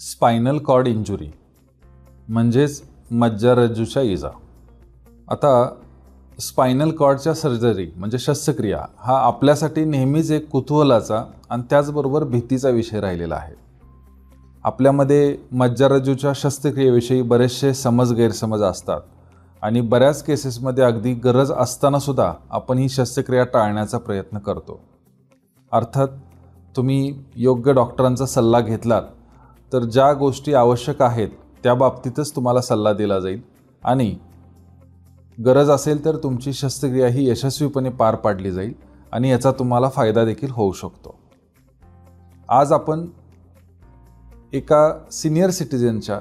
Spinal cord injury म्हणजेच मज्जारज्जूच्या इजा. आता स्पायनल कॉर्डच्या सर्जरी म्हणजे शस्त्रक्रिया हा आपल्यासाठी नेहमीच एक कुतूहलाचा आणि त्याचबरोबर भीतीचा विषय राहिलेला आहे. आपल्यामध्ये मज्जारज्जूच्या शस्त्रक्रियेविषयी बरेचसे समज गैरसमज असतात आणि बऱ्याच केसेसमध्ये अगदी गरज असतानासुद्धा आपण ही शस्त्रक्रिया टाळण्याचा प्रयत्न करतो. अर्थात तुम्ही योग्य डॉक्टरांचा सल्ला घेतलात तर ज्या गोष्टी आवश्यक आहेत त्या बाबतीतच तुम्हाला सल्ला दिला जाईल. आणि गरज असेल तर तुमची शस्त्रक्रिया ही यशस्वीपणे पार पाडली जाईल आणि याचा तुम्हाला फायदा देखील होऊ शकतो. आज आपण एका सिनियर सिटिझनच्या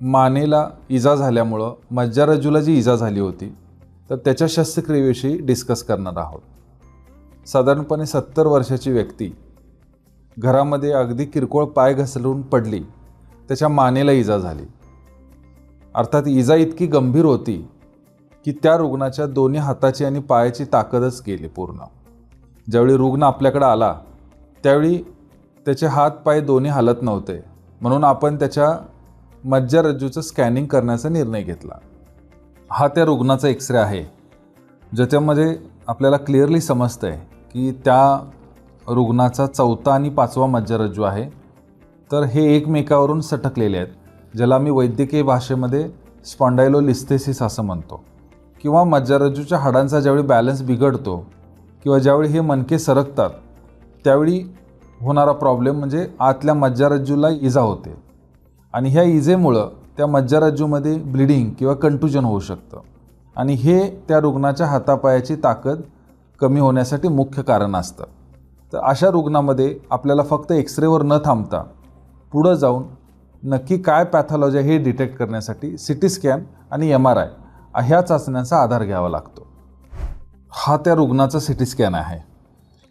मानेला इजा झाल्यामुळं मज्जारज्जूला जी इजा झाली होती तर त्याच्या शस्त्रक्रियेविषयी डिस्कस करणार आहोत. साधारणपणे सत्तर वर्षाची व्यक्ती घरामध्ये अगदी किरकोळ पाय घसरून पडली. त्याच्या मानेला इजा झाली. अर्थात इजा इतकी गंभीर होती की त्या रुग्णाच्या दोन्ही हाताची आणि पायाची ताकदच गेली पूर्ण. ज्यावेळी रुग्ण आपल्याकडे आला त्यावेळी त्याचे हात पाय दोन्ही हालत नव्हते. म्हणून आपण त्याच्या मज्जारज्जूचं स्कॅनिंग करण्याचा निर्णय घेतला. हा त्या रुग्णाचा एक्सरे आहे ज्याच्यामध्ये आपल्याला क्लिअरली समजतं आहे की त्या रुग्णाचा चौथा आणि पाचवा मज्जारज्जू आहे. तर हे एकमेकावरून सटकलेले आहेत ज्याला आम्ही वैद्यकीय भाषेमध्ये स्पॉन्डायलोलिस्थेसिस असं म्हणतो. किंवा मज्जारज्जूच्या हाडांचा ज्यावेळी बॅलन्स बिघडतो किंवा ज्यावेळी हे मनके सरकतात त्यावेळी होणारा प्रॉब्लेम म्हणजे आतल्या मज्जारज्जूला इजा होते. आणि ह्या इजेमुळं त्या मज्जारज्जूमध्ये ब्लिडिंग किंवा कंटुजन होऊ शकतं. आणि हे त्या रुग्णाच्या हातापायाची ताकद कमी होण्यासाठी मुख्य कारण असतं. तर अशा रुग्णामध्ये आपल्याला फक्त एक्सरेवर न थांबता पुढं जाऊन नक्की काय पॅथॉलॉजी हे डिटेक्ट करण्यासाठी सी टी स्कॅन आणि एम आर आय ह्या चाचण्यांचा आधार घ्यावा लागतो. हा त्या रुग्णाचा सी टी स्कॅन आहे.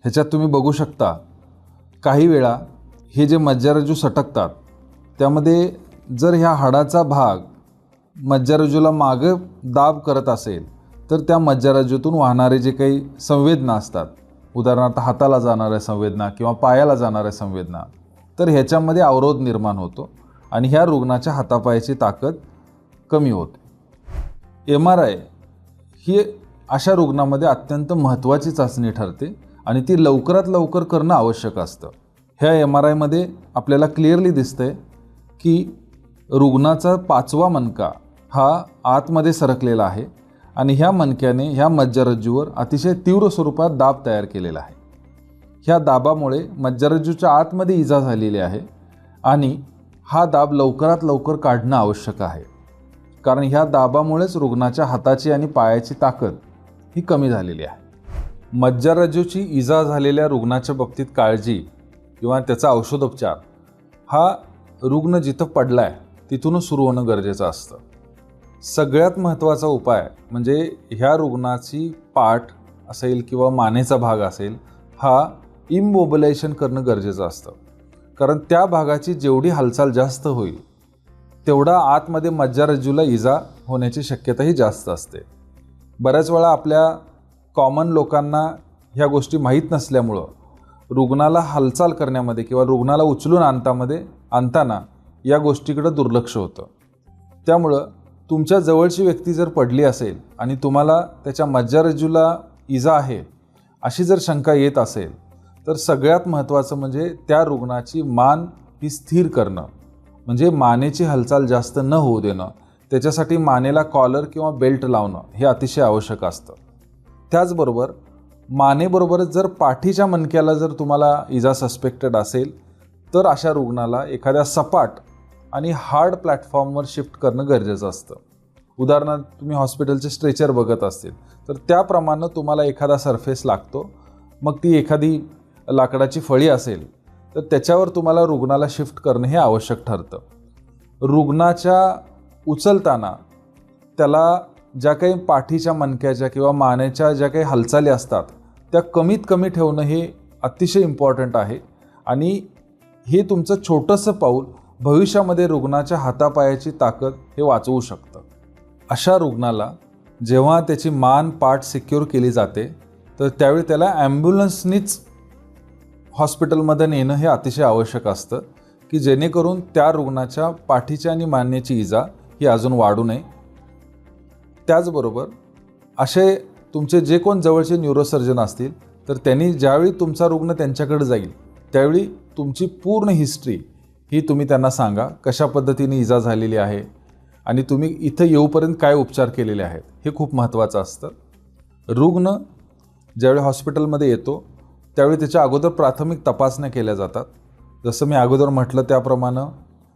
ह्याच्यात तुम्ही बघू शकता काही वेळा हे जे मज्जारजू सटकतात त्यामध्ये जर ह्या हाडाचा भाग मज्जारजूला मागं दाब करत असेल तर त्या मज्जारजूतून वाहणारे जे काही संवेदना असतात उदाहरणार्थ हाताला जाणाऱ्या संवेदना किंवा पायाला जाणाऱ्या संवेदना तर ह्याच्यामध्ये अवरोध निर्माण होतो आणि ह्या रुग्णाच्या हातापायाची ताकद कमी होते. एम आर आय ही अशा रुग्णामध्ये अत्यंत महत्त्वाची चाचणी ठरते आणि ती लवकरात लवकर करणं आवश्यक असतं. ह्या एम आर आयमध्ये आपल्याला क्लिअरली दिसतंय की रुग्णाचा पाचवा मणका हा आतमध्ये सरकलेला आहे. आणि ह्या मणक्याने ह्या मज्जारज्जूवर अतिशय तीव्र स्वरूपात दाब तयार केलेला आहे. ह्या दाबामुळे मज्जारज्जूच्या आतमध्ये इजा झालेली आहे आणि हा दाब लवकरात लवकर काढणं आवश्यक आहे. कारण ह्या दाबामुळेच रुग्णाच्या हाताची आणि पायाची ताकद ही कमी झालेली आहे. मज्जारज्जूची इजा झालेल्या रुग्णाच्या बाबतीत काळजी किंवा त्याचा औषधोपचार हा रुग्ण जिथं पडला आहे तिथूनच सुरू होणं गरजेचं असतं. सगळ्यात महत्त्वाचा उपाय म्हणजे ह्या रुग्णाची पाठ असेल किंवा मानेचा भाग असेल हा इमोबिलायझेशन करणं गरजेचं असतं. कारण त्या भागाची जेवढी हालचाल जास्त होईल तेवढा आतमध्ये मज्जारज्जूला इजा होण्याची शक्यताही जास्त असते. बऱ्याच वेळा आपल्या कॉमन लोकांना ह्या गोष्टी माहीत नसल्यामुळं रुग्णाला हालचाल करण्यामध्ये किंवा रुग्णाला उचलून आणतामध्ये आणताना या गोष्टीकडं दुर्लक्ष होतं. त्यामुळं तुमच्या जवळची व्यक्ती जर पडली असेल आणि तुम्हाला त्याच्या मज्जारज्जूला इजा आहे अशी जर शंका येत असेल तर सगळ्यात महत्त्वाचं म्हणजे त्या रुग्णाची मान ही स्थिर करणं. म्हणजे मानेची हालचाल जास्त न होऊ देणं. त्याच्यासाठी मानेला कॉलर किंवा बेल्ट लावणं हे अतिशय आवश्यक असतं. त्याचबरोबर मानेबरोबरच जर पाठीच्या मणक्याला जर तुम्हाला इजा सस्पेक्टेड असेल तर अशा रुग्णाला एखाद्या सपाट आणि हार्ड प्लॅटफॉर्मवर शिफ्ट करणं गरजेचं असतं. उदाहरणार्थ तुम्ही हॉस्पिटलचे स्ट्रेचर बघत असतील तर त्याप्रमाणे तुम्हाला एखादा सरफेस लागतो. मग ती एखादी लाकडाची फळी असेल तर त्याच्यावर तुम्हाला रुग्णाला शिफ्ट करणं हे आवश्यक ठरतं. रुग्णाच्या उचलताना त्याला ज्या काही पाठीच्या मणक्याच्या किंवा मानेच्या ज्या काही हालचाली असतात त्या कमीत कमी ठेवणं हे अतिशय इम्पॉर्टंट आहे. आणि हे तुमचं छोटंसं पाऊल भविष्यामध्ये रुग्णाच्या हातापायाची ताकद हे वाचवू शकतं. अशा रुग्णाला जेव्हा त्याची मान पाठ सिक्युअर केली जाते तर त्यावेळी त्याला ॲम्ब्युलन्सनीच हॉस्पिटलमध्ये नेणं हे अतिशय आवश्यक असतं की जेणेकरून त्या रुग्णाच्या पाठीची आणि मानेची इजा ही अजून वाढू नये. त्याचबरोबर असे तुमचे जे कोण जवळचे न्यूरोसर्जन असतील तर त्यांनी ज्यावेळी तुमचा रुग्ण त्यांच्याकडे जाईल त्यावेळी तुमची पूर्ण हिस्ट्री ही तुम्ही त्यांना सांगा कशा पद्धतीने इजा झालेली आहे आणि तुम्ही इथं येऊपर्यंत काय उपचार केलेले आहेत हे खूप महत्त्वाचं असतं. रुग्ण ज्यावेळी हॉस्पिटलमध्ये येतो त्यावेळी त्याच्या अगोदर प्राथमिक तपासण्या केल्या जातात. जसं मी अगोदर म्हटलं त्याप्रमाणे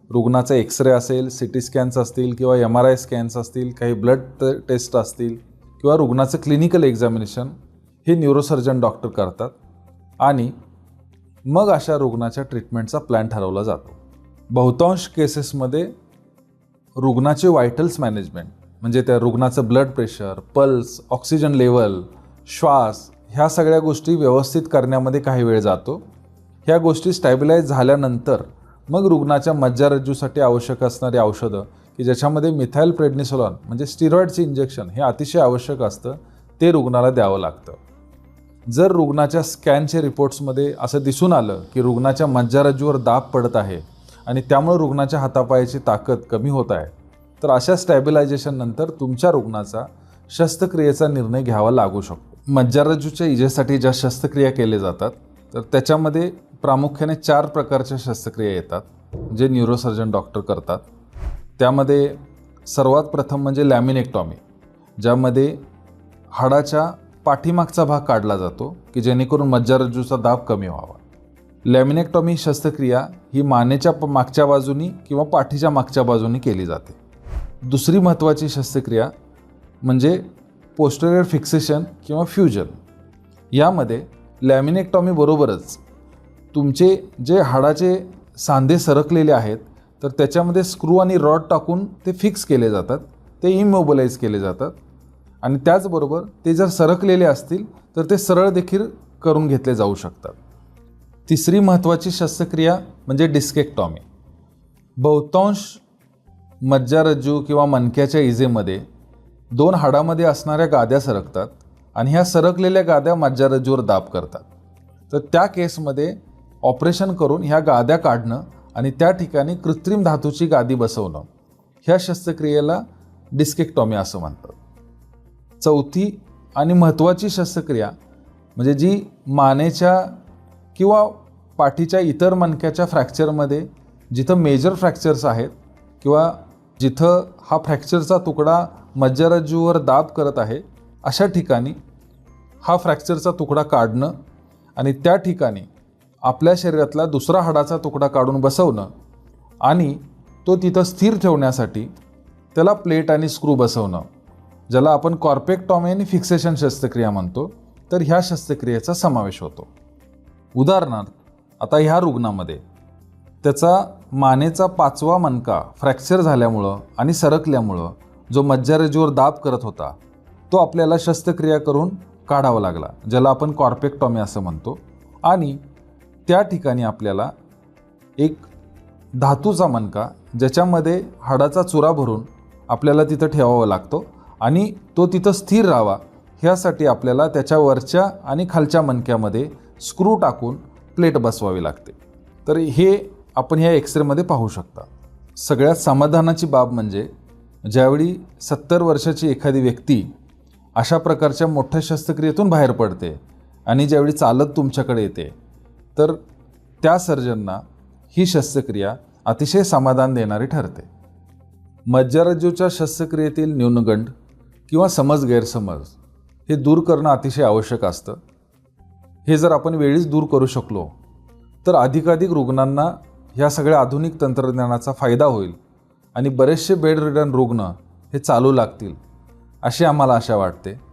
रुग्णाचा एक्सरे असेल सी टी स्कॅन्स असतील किंवा एम आर आय स्कॅन्स असतील काही ब्लड टेस्ट असतील किंवा रुग्णाचं क्लिनिकल एक्झामिनेशन हे न्यूरोसर्जन डॉक्टर करतात. आणि मग अशा रुग्णाच्या ट्रीटमेंटचा प्लॅन ठरवला जातो. बहुतांश केसेसमध्ये रुग्णाचे व्हायटल्स मॅनेजमेंट म्हणजे त्या रुग्णाचं blood pressure pulse oxygen level श्वास ह्या सगळ्या गोष्टी व्यवस्थित करण्यामध्ये काही वेळ जातो. ह्या गोष्टी स्टॅबिलाईज झाल्यानंतर मग रुग्णाच्या मज्जारज्जूसाठी आवश्यक असणारी औषधं की ज्याच्यामध्ये मिथाईल प्रेडनिसोलॉन म्हणजे स्टिरॉइडचे इंजेक्शन हे अतिशय आवश्यक असतं ते रुग्णाला द्यावं लागतं. जर रुग्णाच्या स्कॅनचे रिपोर्ट्समध्ये असं दिसून आलं की रुग्णाच्या मज्जारज्जूवर दाब पडत आहे आणि त्यामुळे रुग्णाच्या हातापायाची ताकद कमी होत आहे. तर अशा स्टॅबिलायझेशननंतर तुमच्या रुग्णाचा शस्त्रक्रियेचा निर्णय घ्यावा लागू शकतो. मज्जारज्जूच्या इजेसाठी ज्या शस्त्रक्रिया केल्या जातात तर त्याच्यामध्ये प्रामुख्याने चार प्रकारच्या शस्त्रक्रिया येतात जे न्यूरोसर्जन डॉक्टर करतात. त्यामध्ये सर्वात प्रथम म्हणजे लॅमिनेक्टॉमी ज्यामध्ये हाडाच्या पाठीमागचा भाग काढला जातो की जेणेकरून मज्जारज्जूचा दाब कमी व्हावा. लॅमिनेक्टॉमी शस्त्रक्रिया ही मानेच्या प- मागच्या बाजूनी किंवा पाठीच्या मागच्या बाजूनी केली जाते. दुसरी महत्त्वाची शस्त्रक्रिया म्हणजे पोस्टरियर फिक्सेशन किंवा फ्युजन. यामध्ये लॅमिनेक्टॉमीबरोबरच तुमचे जे हाडाचे सांधे सरकलेले आहेत तर त्याच्यामध्ये स्क्रू आणि रॉड टाकून ते फिक्स केले जातात ते इमोबलाइज केले जातात आणि त्याचबरोबर ते जर सरकलेले असतील तर ते सरळ देखील करून घेतले जाऊ शकतात. तिसरी महत्त्वाची शस्त्रक्रिया म्हणजे डिस्केक्टॉमी. बहुतांश मज्जारज्जू किंवा मणक्याच्या इजेमध्ये दोन हाडामध्ये असणाऱ्या गाद्या सरकतात आणि ह्या सरकलेल्या गाद्या मज्जारज्जूवर दाब करतात. तर त्या केसमध्ये ऑपरेशन करून ह्या गाद्या काढणं आणि त्या ठिकाणी कृत्रिम धातूची गादी बसवणं ह्या शस्त्रक्रियेला डिस्केक्टॉमी असं म्हणतात. चौथी आणि महत्त्वाची शस्त्रक्रिया म्हणजे जी मानेच्या किंवा पाठीच्या इतर मणक्याच्या फ्रॅक्चरमध्ये जिथं मेजर फ्रॅक्चर्स आहेत किंवा जिथं हा फ्रॅक्चरचा तुकडा मज्जारज्जूवर दाब करत आहे अशा ठिकाणी हा फ्रॅक्चरचा तुकडा काढणं आणि त्या ठिकाणी आपल्या शरीरातला दुसरा हाडाचा तुकडा काढून बसवणं आणि तो तिथं स्थिर ठेवण्यासाठी त्याला प्लेट आणि स्क्रू बसवणं ज्याला आपण कॉर्पेक्टॉमी आणि फिक्सेशन शस्त्रक्रिया म्हणतो तर ह्या शस्त्रक्रियेचा समावेश होतो. उदाहरणार्थ आता ह्या रुग्णामध्ये त्याचा मानेचा पाचवा मणका फ्रॅक्चर झाल्यामुळं आणि सरकल्यामुळं जो मज्जारेजीवर दाब करत होता तो आपल्याला शस्त्रक्रिया करून काढावा लागला ज्याला आपण कॉर्पेक्टॉमी असं म्हणतो. आणि त्या ठिकाणी आपल्याला एक धातूचा मणका ज्याच्यामध्ये हाडाचा चुरा भरून आपल्याला तिथं ठेवावा लागतो आणि तो तिथं स्थिर राहावा ह्यासाठी आपल्याला त्याच्या वरच्या आणि खालच्या मणक्यामध्ये स्क्रू टाकून प्लेट बसवावी लागते? तर हे आपण ह्या एक्सरेमध्ये पाहू शकता. सगळ्यात समाधानाची बाब म्हणजे ज्यावेळी सत्तर वर्षाची एखादी व्यक्ती अशा प्रकारच्या मोठ्या शस्त्रक्रियेतून बाहेर पडते आणि ज्यावेळी चालत तुमच्याकडे येते तर त्या सर्जनना ही शस्त्रक्रिया अतिशय समाधान देणारी ठरते. मज्जारज्जूच्या शस्त्रक्रियेतील न्यूनगंड किंवा समज गैरसमज हे दूर करणं अतिशय आवश्यक असतं. हे जर आपण वेळीच दूर करू शकलो तर अधिकाधिक रुग्णांना ह्या सगळ्या आधुनिक तंत्रज्ञानाचा फायदा होईल आणि बरेचसे बेड रिडन रुग्ण हे चालू लागतील अशी आम्हाला आशा वाटते.